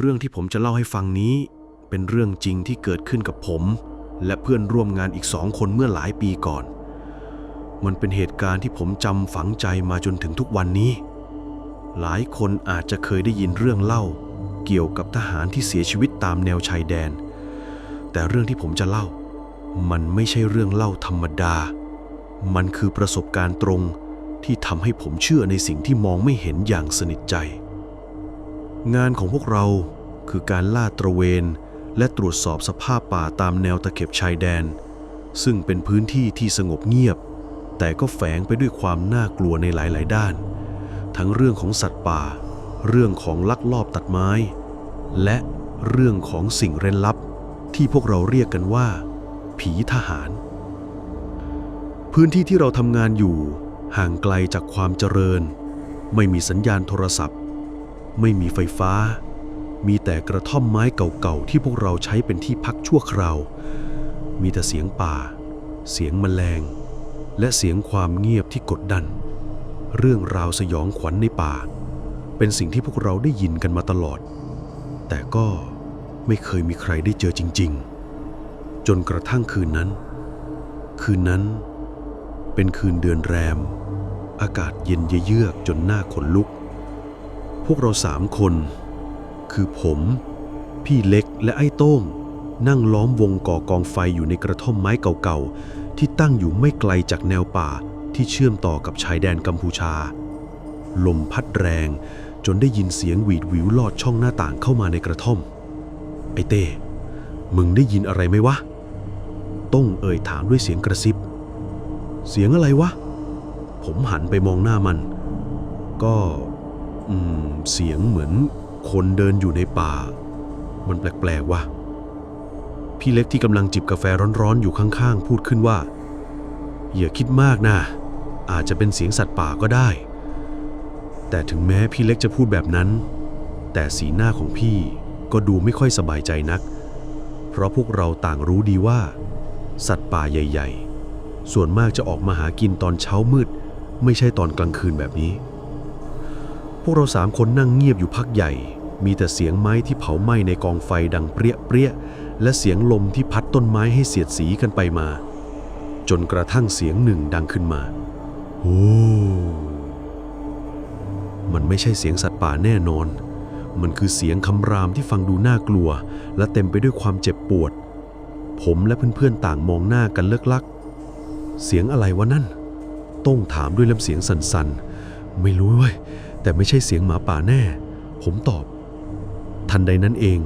เรื่องที่ผมจะเล่าให้ฟังนี้ เป็นเรื่องจริงที่เกิดขึ้นกับผม และเพื่อนร่วมงานอีกสองคนเมื่อหลายปีก่อน มันเป็นเหตุการณ์ที่ผมจำฝังใจมาจนถึงทุกวันนี้ หลายคนอาจจะเคยได้ยินเรื่องเล่า เกี่ยวกับทหารที่เสียชีวิตตามแนวชายแดน แต่เรื่องที่ผมจะเล่า มันไม่ใช่เรื่องเล่าธรรมดา มันคือประสบการณ์ตรงที่ทำให้ผมเชื่อในสิ่งที่มองไม่เห็นอย่างสนิทใจ งานของพวกเราคือการลาดตระเวน และตรวจสอบสภาพป่าตามแนวตะเข็บชายแดน ซึ่งเป็นพื้นที่ที่สงบเงียบ แต่ก็แฝงไปด้วยความน่ากลัวในหลาย ๆ ด้าน ทั้งเรื่องของสัตว์ป่า เรื่องของลักลอบตัดไม้ และเรื่องของสิ่งเร้นลับ ที่พวกเราเรียกกันว่า ผีทหาร พื้นที่ที่เราทำงานอยู่ ห่างไกลจากความเจริญ ไม่มีสัญญาณโทรศัพท์ ไม่มีไฟฟ้า มีแต่กระท่อมไม้เก่าๆที่พวกเราใช้เป็นที่พักชั่วคราว มีแต่เสียงป่า เสียงแมลง และเสียงความเงียบที่กดดัน เรื่องราวสยองขวัญในป่า เป็นสิ่งที่พวกเราได้ยินกันมาตลอด แต่ก็ไม่เคยมีใครได้เจอจริง ๆ จนกระทั่งคืนนั้น คืนนั้นเป็นคืนเดือนแรม อากาศเย็นเยือกจนหน้าขนลุก พวกเราสามคน คือผม พี่เล็กและไอ้โต้ง นั่งล้อมวงก่อกองไฟอยู่ในกระท่อมไม้เก่าๆ ที่ตั้งอยู่ไม่ไกลจากแนวป่าที่เชื่อมต่อกับชายแดนกัมพูชา ลมพัดแรงจนได้ยินเสียงหวีดหวิวลอดช่องหน้าต่างเข้ามาในกระท่อม ไอ้เต้ มึงได้ยินอะไรไหมวะ ต้งเอ่ยถามด้วยเสียงกระซิบ เสียงอะไรวะ ผมหันไปมองหน้ามัน ก็ อืม เสียงเหมือนคนเดินอยู่ในป่า มันแปลกๆว่ะ พี่เล็กที่กำลังจิบกาแฟร้อนๆอยู่ข้างๆ พูดขึ้นว่า อย่าคิดมากนะ อาจจะเป็นเสียงสัตว์ป่าก็ได้ แต่ถึงแม้พี่เล็กจะพูดแบบนั้น แต่สีหน้าของพี่ก็ดูไม่ค่อยสบายใจนัก เพราะพวกเราต่างรู้ดีว่า สัตว์ป่าใหญ่ ๆ ส่วนมากจะออกมาหากินตอนเช้ามืด ไม่ใช่ตอนกลางคืนแบบนี้ วกเราสามคนนั่งเงียบอยู่พักใหญ่ มีแต่เสียงไม้ที่เผาไหม้ในกองไฟดังเปรี้ยเปรี้ยและเสียงลมที่พัดต้นไม้ให้เสียดสีกันไปมา จนกระทั่งเสียงหนึ่งดังขึ้นมาโอ้มันไม่ใช่เสียงสัตว์ป่าแน่นอน มันคือเสียงคำรามที่ฟังดูน่ากลัว และเต็มไปด้วยความเจ็บปวด ผมและเพื่อนๆต่างมองหน้ากันเลิกลัก เสียงอะไรวะนั่น ต้องถามด้วยลำเสียงสั่นๆ ไม่รู้เว้ย แต่ไม่ใช่เสียงหมาป่าแน่ ผมตอบ ทันใดนั้นเอง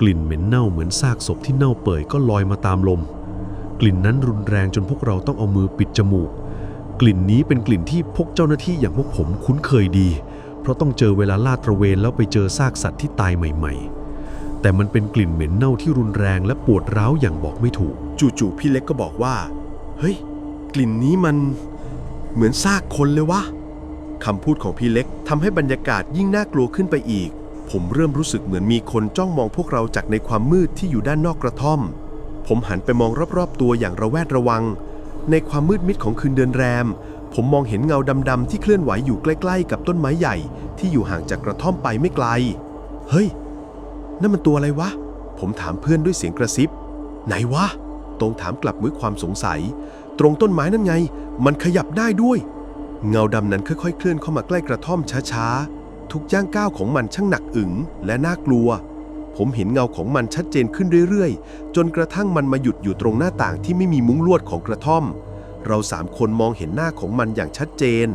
กลิ่นเหม็นเน่าเหมือนซากศพที่เน่าเปื่อยก็ลอยมาตามลม กลิ่นนั้นรุนแรงจนพวกเราต้องเอามือปิดจมูก กลิ่นนี้เป็นกลิ่นที่พวกเจ้าหน้าที่อย่างพวกผมคุ้นเคยดี เพราะต้องเจอเวลาลาดตระเวนแล้วไปเจอซากสัตว์ที่ตายใหม่ ๆแต่มันเป็นกลิ่นเหม็นเน่าที่รุนแรงและปวดร้าวอย่างบอกไม่ถูก จู่ๆพี่เล็กก็บอกว่า เฮ้ย กลิ่นนี้มันเหมือนซากคนเลยวะ คำพูดของพี่เล็กทำให้บรรยากาศยิ่งน่ากลัวขึ้นไปอีก ผมเริ่มรู้สึกเหมือนมีคนจ้องมองพวกเราจากในความมืดที่อยู่ด้านนอกกระท่อม ผมหันไปมองรอบๆ ตัวอย่างระแวดระวัง ในความมืดมิดของคืนเดือนแรม ผมมองเห็นเงาดำๆที่เคลื่อนไหวอยู่ใกล้ ๆ กับต้นไม้ใหญ่ ที่อยู่ห่างจากกระท่อมไปไม่ไกล เฮ้ย นั่นมันตัวอะไรวะ ผมถามเพื่อนด้วยเสียงกระซิบ ไหนวะ ตรงถามกลับด้วยความสงสัย ตรงต้นไม้นั่นไง มันขยับได้ด้วย เงาดำนั้นค่อยๆ เคลื่อนเข้ามาใกล้กระท่อมช้าๆ ทุกย่างก้าวของมันช่างหนักอึ๋งและน่ากลัว ผมเห็นเงาของมันชัดเจนขึ้นเรื่อยๆ จนกระทั่งมันมาหยุดอยู่ตรงหน้าต่างที่ไม่มีมุ้งลวดของกระท่อม เราสามคนมองเห็นหน้าของมันอย่างชัดเจน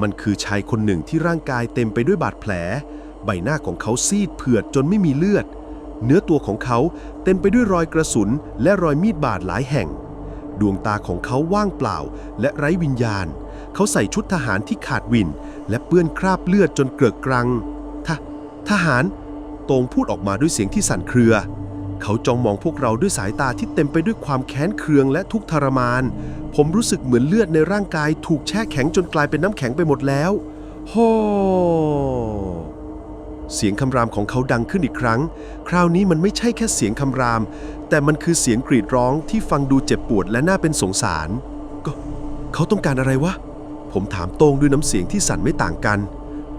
มันคือชายคนหนึ่งที่ร่างกายเต็มไปด้วยบาดแผล ใบหน้าของเขาซีดเผือดจนไม่มีเลือด เนื้อตัวของเขาเต็มไปด้วยรอยกระสุน และรอยมีดบาดหลายแห่ง ดวงตาของเขาว่างเปล่า และไร้วิญญาณเเขาใส่ชุดทหารที่ขาดวิน และเปื้อนคราบเลือดจนเกลือกกรังททหารโตงพูดออกมาด้วยเสียงที่สั่นเครือ เขาจ้องมองพวกเราด้วยสายตาที่เต็มไปด้วยความแค้นเคืองและทุกข์ทรมาน ผมรู้สึกเหมือนเลือดในร่างกายถูกแช่แข็งจนกลายเป็นน้ำแข็งไปหมดแล้วโฮเสียงคำรามของเขาดังขึ้นอีกครั้ง คราวนี้มันไม่ใช่แค่เสียงคำราม แต่มันคือเสียงกรีดร้องที่ฟังดูเจ็บปวดและน่าเป็นสงสาร ก็ เขาต้องการอะไรวะ ผมถามโต้งด้วยน้ำเสียงที่สั่นไม่ต่างกัน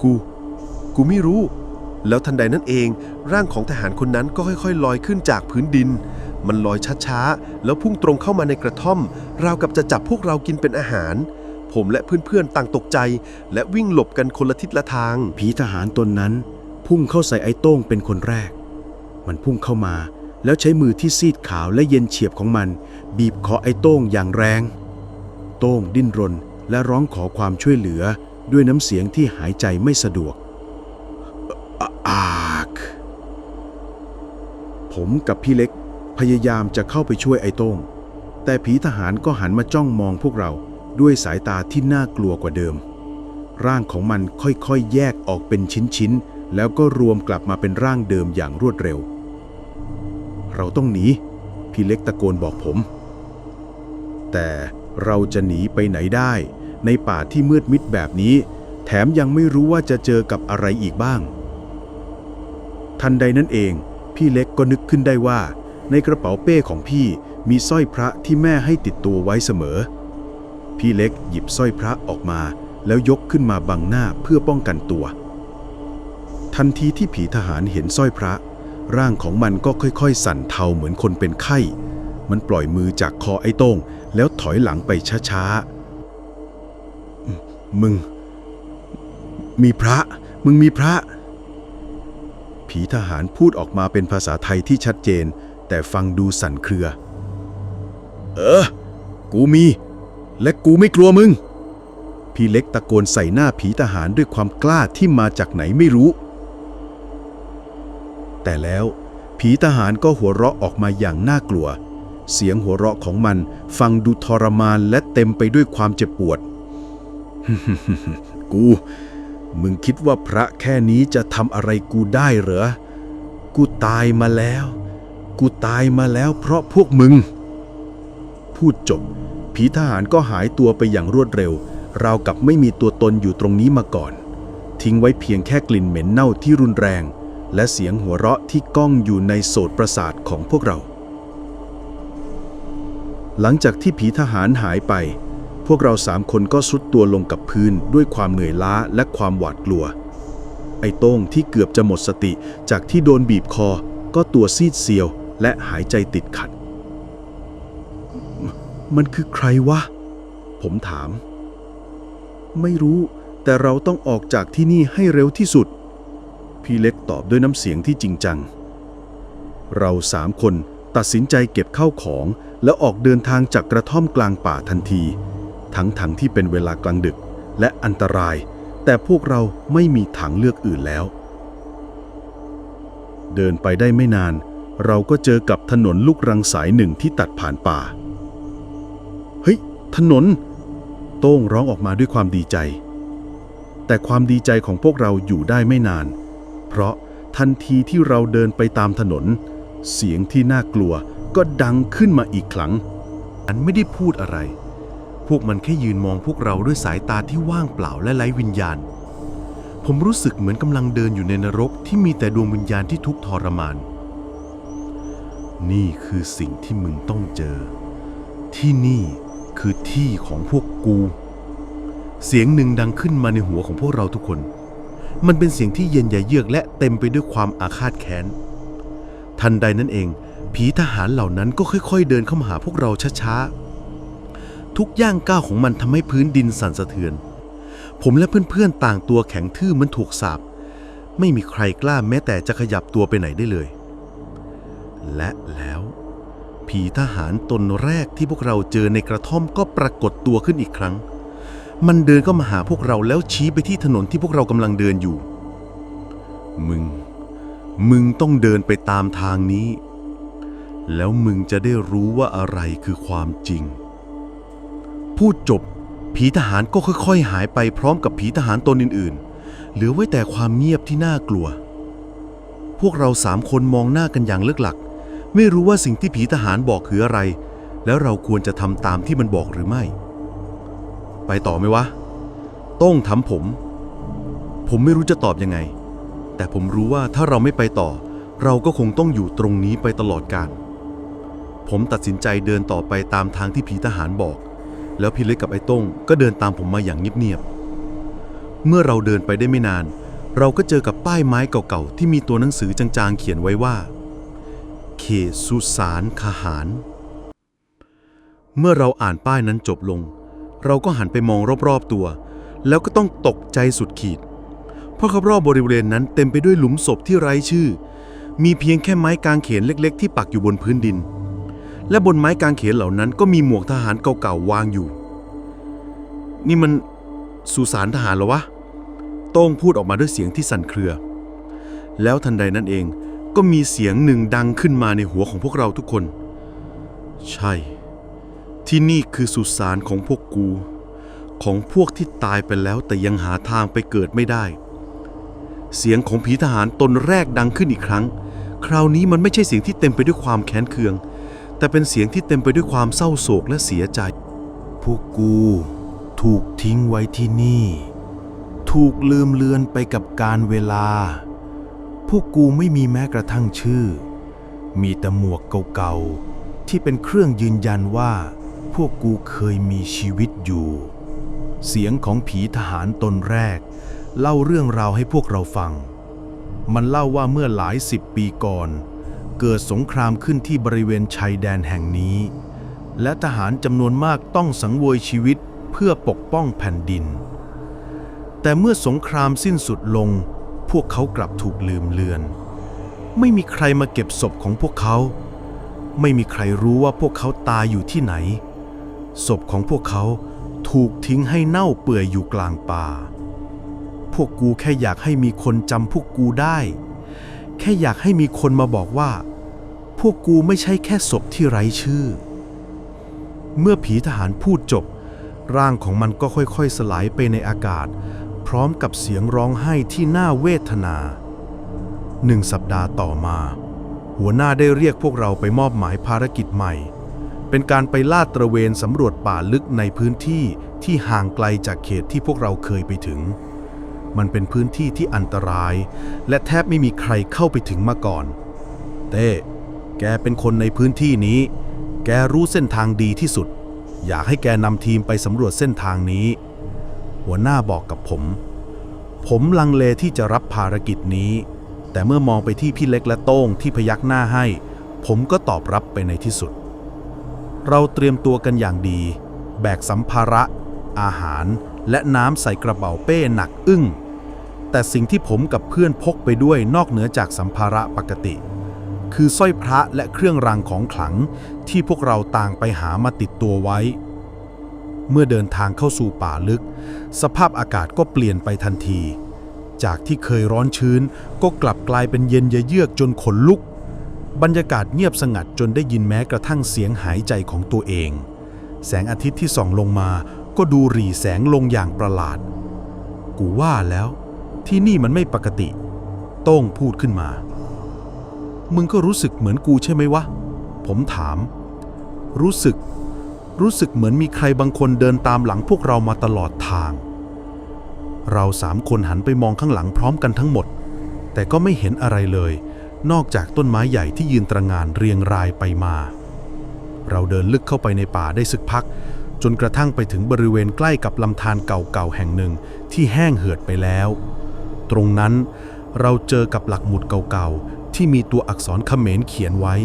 กู กูไม่รู้ แล้วทันใดนั้นเอง ร่างของทหารคนนั้นก็ค่อยๆ ลอยขึ้นจากพื้นดิน มันลอยช้าๆ แล้วพุ่งตรงเข้ามาในกระท่อม ราวกับจะจับพวกเรากินเป็นอาหาร ผมและเพื่อนๆต่างตกใจ และวิ่งหลบกันคนละทิศละทาง ผีทหารตนนั้น พุ่งเข้าใส่ไอ้โต้งเป็นคนแรก มันพุ่งเข้ามา แล้วใช้มือที่ซีดขาวและเย็นเฉียบของมัน บีบคอไอ้โต้งอย่างแรง โต้งดิ้นรน และร้องขอความช่วยเหลือด้วยน้ำเสียงที่หายใจไม่สะดวกอากผมกับพี่เล็กพยายามจะเข้าไปช่วยไอ้โต้ง แต่ผีทหารก็หันมาจ้องมองพวกเราด้วยสายตาที่น่ากลัวกว่าเดิม ร่างของมันค่อยๆ แยกออกเป็นชิ้นๆ แล้วก็รวมกลับมาเป็นร่างเดิมอย่างรวดเร็ว เราต้องหนี พี่เล็กตะโกนบอกผม แต่เราจะหนีไปไหนได้ ในป่าที่มืดมิดแบบนี้ แถมยังไม่รู้ว่าจะเจอกับอะไรอีกบ้าง ทันใดนั้นเอง พี่เล็กก็นึกขึ้นได้ว่า ในกระเป๋าเป้ของพี่มีสร้อยพระที่แม่ให้ติดตัวไว้เสมอ พี่เล็กหยิบสร้อยพระออกมา แล้วยกขึ้นมาบังหน้าเพื่อป้องกันตัว ทันทีที่ผีทหารเห็นสร้อยพระ ร่างของมันก็ค่อยๆ สั่นเทาเหมือนคนเป็นไข้ มันปล่อยมือจากคอไอ้โต้งแล้วถอยหลังไปช้าๆ มึง มีพระ มึงมีพระ ผีทหารพูดออกมาเป็นภาษาไทยที่ชัดเจน แต่ฟังดูสั่นเครือ เออ กูมี และกูไม่กลัวมึง พี่เล็กตะโกนใส่หน้าผีทหารด้วยความกล้าที่มาจากไหนไม่รู้ แต่แล้ว ผีทหารก็หัวเราะออกมาอย่างน่ากลัวเสียงหัวเราะของมันฟังดูทรมานและเต็มไปด้วยความเจ็บปวด กู มึงคิดว่าพระแค่นี้จะทำอะไรกูได้เหรอ กูตายมาแล้ว กูตายมาแล้วเพราะพวกมึง พูดจบ ผีทหารก็หายตัวไปอย่างรวดเร็ว ราวกับไม่มีตัวตนอยู่ตรงนี้มาก่อน ทิ้งไว้เพียงแค่กลิ่นเหม็นเน่าที่รุนแรง และเสียงหัวเราะที่ก้องอยู่ในโสตประสาทของพวกเรา หลังจากที่ผีทหารหายไป พวกเราสามคนก็สุดตัวลงกับพื้นด้วยความเหนื่อยล้าและความหวาดกลัว ไอ้โต้งที่เกือบจะหมดสติจากที่โดนบีบคอ ก็ตัวซีดเซียว และหายใจติดขัด มันคือใครวะ ผมถาม ไม่รู้แต่เราต้องออกจากที่นี่ให้เร็วที่สุด พี่เล็กตอบด้วยน้ำเสียงที่จริงจัง เราสามคนตัดสินใจเก็บเข้าของ แล้วออกเดินทางจากกระท่อมกลางป่าทันที ทั้งทั้งที่เป็นเวลากลางดึกและอันตราย แต่พวกเราไม่มีทางเลือกอื่นแล้ว เดินไปได้ไม่นาน เราก็เจอกับถนนลูกรังสายหนึ่งที่ตัดผ่านป่า เฮ้ย ถนน โต้งร้องออกมาด้วยความดีใจ แต่ความดีใจของพวกเราอยู่ได้ไม่นาน เพราะทันทีที่เราเดินไปตามถนน เสียงที่น่ากลัวก็ดังขึ้นมาอีกครั้ง อันไม่ได้พูดอะไร พวกมันแค่ยืนมองพวกเราด้วยสายตาที่ว่างเปล่าและไร้วิญญาณ ผมรู้สึกเหมือนกำลังเดินอยู่ในนรกที่มีแต่ดวงวิญญาณที่ทุกข์ทรมาน นี่คือสิ่งที่มึงต้องเจอ ที่นี่คือที่ของพวกกู เสียงหนึ่งดังขึ้นมาในหัวของพวกเราทุกคน มันเป็นเสียงที่เย็นใยเยือกและเต็มไปด้วยความอาฆาตแค้น ทันใดนั้นเอง ผีทหารเหล่านั้นก็ค่อย ๆ เดินเข้ามาหาพวกเราช้าๆ ทุกย่างก้าวของมันทำให้พื้นดินสั่นสะเทือน ผมและเพื่อนๆต่างตัวแข็งทื่อเหมันถูกสาบ ไม่มีใครกล้าแม้แต่จะขยับตัวไปไหนได้เลย และแล้ว ผีทหารตนแรกที่พวกเราเจอในกระท่อมก็ปรากฏตัวขึ้นอีกครั้ง มันเดินเข้ามาหาพวกเราแล้วชี้ไปที่ถนนที่พวกเรากำลังเดินอยู่ มึง มึงต้องเดินไปตามทางนี้ แล้วมึงจะได้รู้ว่าอะไรคือความจริง พูดจบ ผีทหารก็ค่อยๆ หายไปพร้อมกับผีทหารตนอื่นๆ เหลือไว้แต่ความเงียบที่น่ากลัว พวกเราสามคนมองหน้ากันอย่างเลิกหลัก ไม่รู้ว่าสิ่งที่ผีทหารบอกคืออะไร แล้วเราควรจะทำตามที่มันบอกหรือไม่ ไปต่อไหมวะ ต้องถามผม ผมไม่รู้จะตอบยังไง แต่ผมรู้ว่าถ้าเราไม่ไปต่อ เราก็คงต้องอยู่ตรงนี้ไปตลอดกาลผมตัดสินใจเดินต่อไปตามทางที่ผีทหารบอก แล้วพี่เล็กกับไอ้ต้งก็เดินตามผมมาอย่างเงียบๆ เมื่อเราเดินไปได้ไม่นาน เราก็เจอกับป้ายไม้เก่าๆ ที่มีตัวหนังสือจางๆ เขียนไว้ว่า เขตสุสานคหาร เมื่อเราอ่านป้ายนั้นจบลง เราก็หันไปมองรอบๆตัว แล้วก็ต้องตกใจสุดขีด เพราะรอบบริเวณนั้นเต็มไปด้วยหลุมศพที่ไร้ชื่อ มีเพียงแค่ไม้กางเขนเล็ก ๆ ที่ปักอยู่บนพื้นดิน และบนไม้กางเขนเหล่านั้นก็มีหมวกทหารเก่าๆวางอยู่ นี่มันสุสานทหารหรอวะ โต้งพูดออกมาด้วยเสียงที่สั่นเครือ แล้วทันใดนั้นเองก็มีเสียงหนึ่งดังขึ้นมาในหัวของพวกเราทุกคน ใช่ ที่นี่คือสุสานของพวกกู ของพวกที่ตายไปแล้วแต่ยังหาทางไปเกิดไม่ได้ เสียงของผีทหารตนแรกดังขึ้นอีกครั้ง คราวนี้มันไม่ใช่เสียงที่เต็มไปด้วยความแค้นเคือง แต่เป็นเสียงที่เต็มไปด้วยความเศร้าโศกและเสียใจ พวกกูถูกทิ้งไว้ที่นี่ ถูกลืมเลือนไปกับการเวลา พวกกูไม่มีแม้กระทั่งชื่อ มีแต่หมวกเก่าๆ ที่เป็นเครื่องยืนยันว่า พวกกูเคยมีชีวิตอยู่ เสียงของผีทหารตนแรก เล่าเรื่องราวให้พวกเราฟัง มันเล่าว่าเมื่อหลายสิบปีก่อน เกิดสงครามขึ้นที่บริเวณชายแดนแห่งนี้ และทหารจำนวนมากต้องสังเวยชีวิตเพื่อปกป้องแผ่นดิน แต่เมื่อสงครามสิ้นสุดลง พวกเขากลับถูกลืมเลือน ไม่มีใครมาเก็บศพของพวกเขา ไม่มีใครรู้ว่าพวกเขาตายอยู่ที่ไหน ศพของพวกเขาถูกทิ้งให้เน่าเปื่อยอยู่กลางป่า พวกกูแค่อยากให้มีคนจำพวกกูได้ แค่อยากให้มีคนมาบอกว่า พวกกูไม่ใช่แค่ศพที่ไร้ชื่อ เมื่อผีทหารพูดจบ ร่างของมันก็ค่อยๆ สลายไปในอากาศ พร้อมกับเสียงร้องไห้ที่น่าเวทนา หนึ่งสัปดาห์ต่อมา หัวหน้าได้เรียกพวกเราไปมอบหมายภารกิจใหม่ เป็นการไปลาดตระเวนสำรวจป่าลึกในพื้นที่ที่ห่างไกลจากเขตที่พวกเราเคยไปถึง มันเป็นพื้นที่ที่อันตราย และแทบไม่มีใครเข้าไปถึงมาก่อน เต้ แกเป็นคนในพื้นที่นี้ แกรู้เส้นทางดีที่สุด อยากให้แกนำทีมไปสำรวจเส้นทางนี้ หัวหน้าบอกกับผม ผมลังเลที่จะรับภารกิจนี้ แต่เมื่อมองไปที่พี่เล็กและโต้งที่พยักหน้าให้ ผมก็ตอบรับไปในที่สุด เราเตรียมตัวกันอย่างดี แบกสัมภาระ อาหาร และน้ำใส่กระเป๋าเป้หนักอึ้ง แต่สิ่งที่ผมกับเพื่อนพกไปด้วยนอกเหนือจากสัมภาระปกติ คือสร้อยพระและเครื่องรางของขลังที่พวกเราต่างไปหามาติดตัวไว้ เมื่อเดินทางเข้าสู่ป่าลึก สภาพอากาศก็เปลี่ยนไปทันที จากที่เคยร้อนชื้นก็กลับกลายเป็นเย็นเยือกจนขนลุก บรรยากาศเงียบสงัดจนได้ยินแม้กระทั่งเสียงหายใจของตัวเอง แสงอาทิตย์ที่ส่องลงมา ก็ดูหรี่แสงลงอย่างประหลาด กูว่าแล้ว ที่นี่มันไม่ปกติ โต้งพูดขึ้นมา มึงก็รู้สึกเหมือนกูใช่ไหมวะ ผมถาม รู้สึก รู้สึกเหมือนมีใครบางคนเดินตามหลังพวกเรามาตลอดทาง เราสามคนหันไปมองข้างหลังพร้อมกันทั้งหมด แต่ก็ไม่เห็นอะไรเลย นอกจากต้นไม้ใหญ่ที่ยืนตระงานเรียงรายไปมา เราเดินลึกเข้าไปในป่าได้สักพัก จนกระทั่งไปถึงบริเวณใกล้กับลำธารเก่าๆแห่งหนึ่งที่แห้งเหือดไปแล้ว ตรงนั้นเราเจอกับหลักหมุดเก่าๆ ที่มีตัวอักษรเขมรเขียนไว้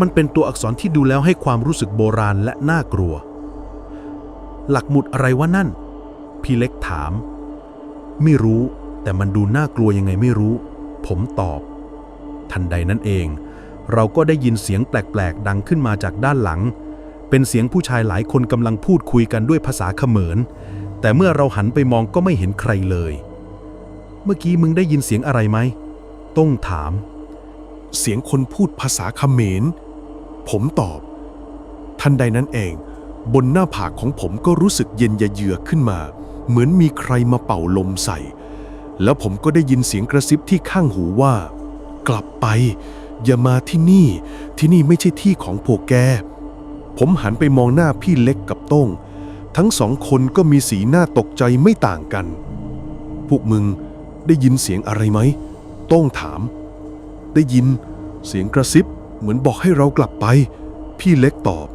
มันเป็นตัวอักษรที่ดูแล้วให้ความรู้สึกโบราณและน่ากลัว หลักหมุดอะไรวะนั่น พี่เล็กถาม ไม่รู้ แต่มันดูน่ากลัวยังไงไม่รู้ ผมตอบ ทันใดนั้นเอง เราก็ได้ยินเสียงแปลกๆ ดังขึ้นมาจากด้านหลัง เป็นเสียงผู้ชายหลายคนกำลังพูดคุยกันด้วยภาษาเขมร แต่เมื่อเราหันไปมองก็ไม่เห็นใครเลย เมื่อกี้มึงได้ยินเสียงอะไรไหม ต้องถาม เสียงคนพูดภาษาเขมร ผมตอบ ทันใดนั้นเอง บนหน้าผากของผมก็รู้สึกเย็นยะเยือกขึ้นมา เหมือนมีใครมาเป่าลมใส่ แล้วผมก็ได้ยินเสียงกระซิบที่ข้างหูว่า กลับไป อย่ามาที่นี่ ที่นี่ไม่ใช่ที่ของพวกแก ผมหันไปมองหน้าพี่เล็กกับโต้ง ทั้งสองคนก็มีสีหน้าตกใจไม่ต่างกัน พวกมึงได้ยินเสียงอะไรไหม โต้งถาม ได้ยินเสียงกระซิบเหมือนบอกให้เรากลับไป พี่เล็กตอบ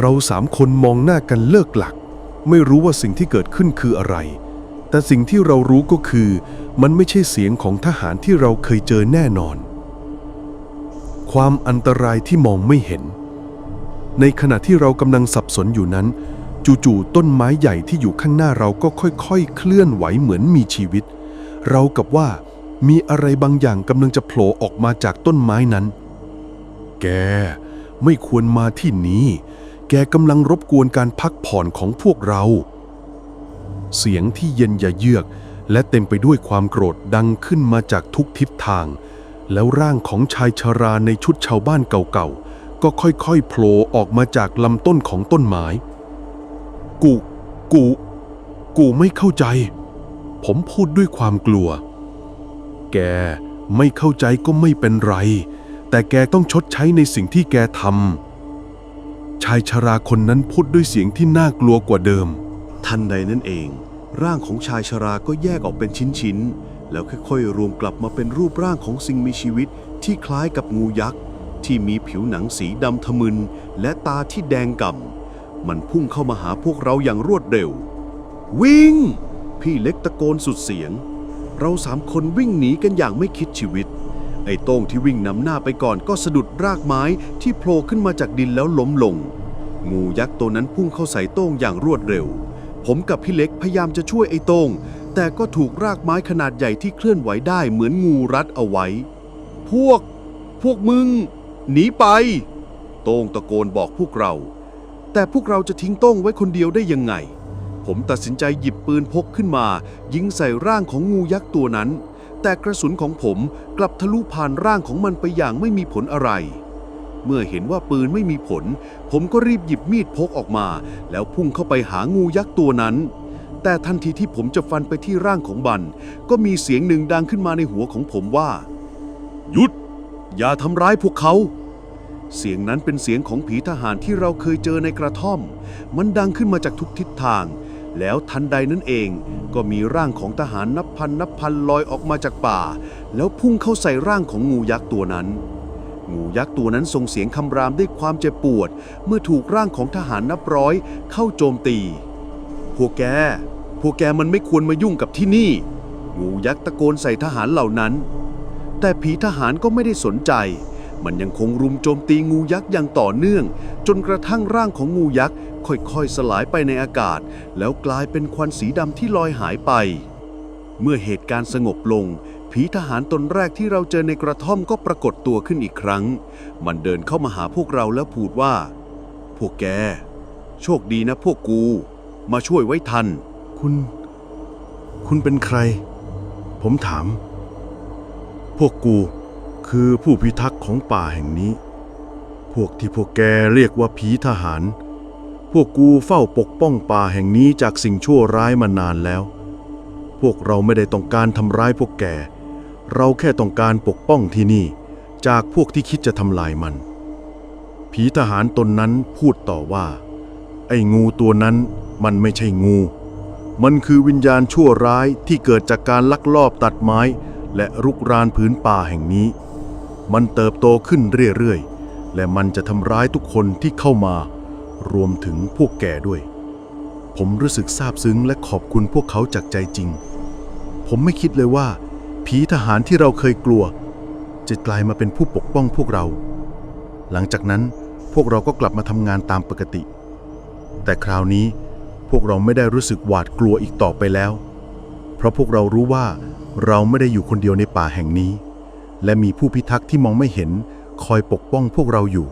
เราสามคนมองหน้ากันเลิกหลัก ไม่รู้ว่าสิ่งที่เกิดขึ้นคืออะไร แต่สิ่งที่เรารู้ก็คือ มันไม่ใช่เสียงของทหารที่เราเคยเจอแน่นอน ความอันตรายที่มองไม่เห็น ในขณะที่เรากำลังสับสนอยู่นั้น จู่ๆต้นไม้ใหญ่ที่อยู่ข้างหน้าเราก็ค่อยๆ เคลื่อนไหวเหมือนมีชีวิต เรากับว่ามีอะไรบางอย่างกำลังจะโผล่ออกมาจากต้นไม้นั้น แก ไม่ควรมาที่นี้ แกกำลังรบกวนการพักผ่อนของพวกเรา เสียงที่เย็นยะเยือก และเต็มไปด้วยความโกรธดังขึ้นมาจากทุกทิศทาง แล้วร่างของชายชราในชุดชาวบ้านเก่าๆ ก็ค่อยๆโผล่ออกมาจากลำต้นของต้นไม้ กู กู กูไม่เข้าใจ ผมพูดด้วยความกลัว แกไม่เข้าใจก็ไม่เป็นไร แต่แกต้องชดใช้ในสิ่งที่แกทำชายชราคนนั้นพูดด้วยเสียงที่น่ากลัวกว่าเดิม ทันใดนั่นเอง ร่างของชายชราก็แยกออกเป็นชิ้นๆแล้วค่อยๆรวมกลับมาเป็นรูปร่างของสิ่งมีชีวิตที่คล้ายกับงูยักษ์ ที่มีผิวหนังสีดำทะมึน และตาที่แดงก่ำมันพุ่งเข้ามาหาพวกเราอย่างรวดเร็ว วิ่ง พี่เล็กตะโกนสุดเสียง เราสามคนวิ่งหนีกันอย่างไม่คิดชีวิต ไอ้โต้งที่วิ่งนำหน้าไปก่อนก็สะดุดรากไม้ที่โผล่ขึ้นมาจากดินแล้วล้มลง งูยักษ์ตัวนั้นพุ่งเข้าใส่โต้งอย่างรวดเร็ว ผมกับพี่เล็กพยายามจะช่วยไอ้โต้งแต่ก็ถูกรากไม้ขนาดใหญ่ที่เคลื่อนไหวได้เหมือนงูรัดเอาไว้ พวก พวกมึง หนีไป โต้งตะโกนบอกพวกเรา แต่พวกเราจะทิ้งโต้งไว้คนเดียวได้ยังไง ผมตัดสินใจหยิบปืนพกขึ้นมา ยิงใส่ร่างของงูยักษ์ตัวนั้น แต่กระสุนของผมกลับทะลุผ่านร่างของมันไปอย่างไม่มีผลอะไร เมื่อเห็นว่าปืนไม่มีผล ผมก็รีบหยิบมีดพกออกมา แล้วพุ่งเข้าไปหางูยักษ์ตัวนั้นแต่ทันทีที่ผมจะฟันไปที่ร่างของบัน ก็มีเสียงหนึ่งดังขึ้นมาในหัวของผมว่า หยุด อย่าทำร้ายพวกเขา เสียงนั้นเป็นเสียงของผีทหารที่เราเคยเจอในกระท่อม มันดังขึ้นมาจากทุกทิศทาง แล้วทันใดนั้นเอง ก็มีร่างของทหารนับพันนับพันลอยออกมาจากป่า แล้วพุ่งเข้าใส่ร่างของงูยักษ์ตัวนั้น งูยักษ์ตัวนั้นส่งเสียงคำรามด้วยความเจ็บปวด เมื่อถูกร่างของทหารนับร้อยเข้าโจมตี พวกแก พวกแกมันไม่ควรมายุ่งกับที่นี่ งูยักษ์ตะโกนใส่ทหารเหล่านั้น แต่ผีทหารก็ไม่ได้สนใจ มันยังคงรุมโจมตีงูยักษ์อย่างต่อเนื่อง จนกระทั่งร่างของงูยักษ์ค่อยๆ สลายไปในอากาศ แล้วกลายเป็นควันสีดำที่ลอยหายไป เมื่อเหตุการณ์สงบลง ผีทหารตนแรกที่เราเจอในกระท่อมก็ปรากฏตัวขึ้นอีกครั้ง มันเดินเข้ามาหาพวกเราแล้วพูดว่า พวกแก โชคดีนะพวกกู มาช่วยไว้ทัน คุณ คุณเป็นใคร ผมถาม วกกูคือผู้พิทักษ์ของป่าแห่งนี้ พวกที่พวกแกเรียกว่าผีทหาร พวกกูเฝ้าปกป้องป่าแห่งนี้จากสิ่งชั่วร้ายมานานแล้ว พวกเราไม่ได้ต้องการทำร้ายพวกแก เราแค่ต้องการปกป้องที่นี่ จากพวกที่คิดจะทำลายมัน ผีทหารตนนั้นพูดต่อว่า ไอ้งูตัวนั้นมันไม่ใช่งู มันคือวิญญาณชั่วร้ายที่เกิดจากการลักลอบตัดไม้ และรุกรานพื้นป่าแห่งนี้ มันเติบโตขึ้นเรื่อยๆ และมันจะทำร้ายทุกคนที่เข้ามารวมถึงพวกแกด้วย ผมรู้สึกซาบซึ้งและขอบคุณพวกเขาจากใจจริง ผมไม่คิดเลยว่า ผีทหารที่เราเคยกลัว จะกลายมาเป็นผู้ปกป้องพวกเรา หลังจากนั้นพวกเราก็กลับมาทำงานตามปกติ แต่คราวนี้พวกเราไม่ได้รู้สึกหวาดกลัวอีกต่อไปแล้ว เพราะพวกเรารู้ว่า เราไม่ได้อยู่คนเดียวในป่าแห่งนี้ และมีผู้พิทักษ์ที่มองไม่เห็นคอยปกป้องพวกเราอยู่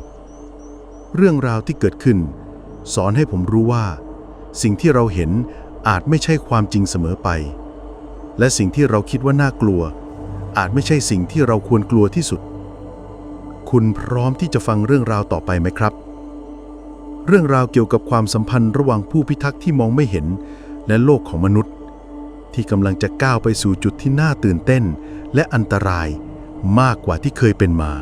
เรื่องราวที่เกิดขึ้น สอนให้ผมรู้ว่า สิ่งที่เราเห็นอาจไม่ใช่ความจริงเสมอไป และสิ่งที่เราคิดว่าน่ากลัว อาจไม่ใช่สิ่งที่เราควรกลัวที่สุด คุณพร้อมที่จะฟังเรื่องราวต่อไปไหมครับ เรื่องราวเกี่ยวกับความสัมพันธ์ระหว่างผู้พิทักษ์ที่มองไม่เห็น และโลกของมนุษย์ ที่กำลังจะก้าวไปสู่จุดที่น่าตื่นเต้น และอันตรายมากกว่าที่เคยเป็นมา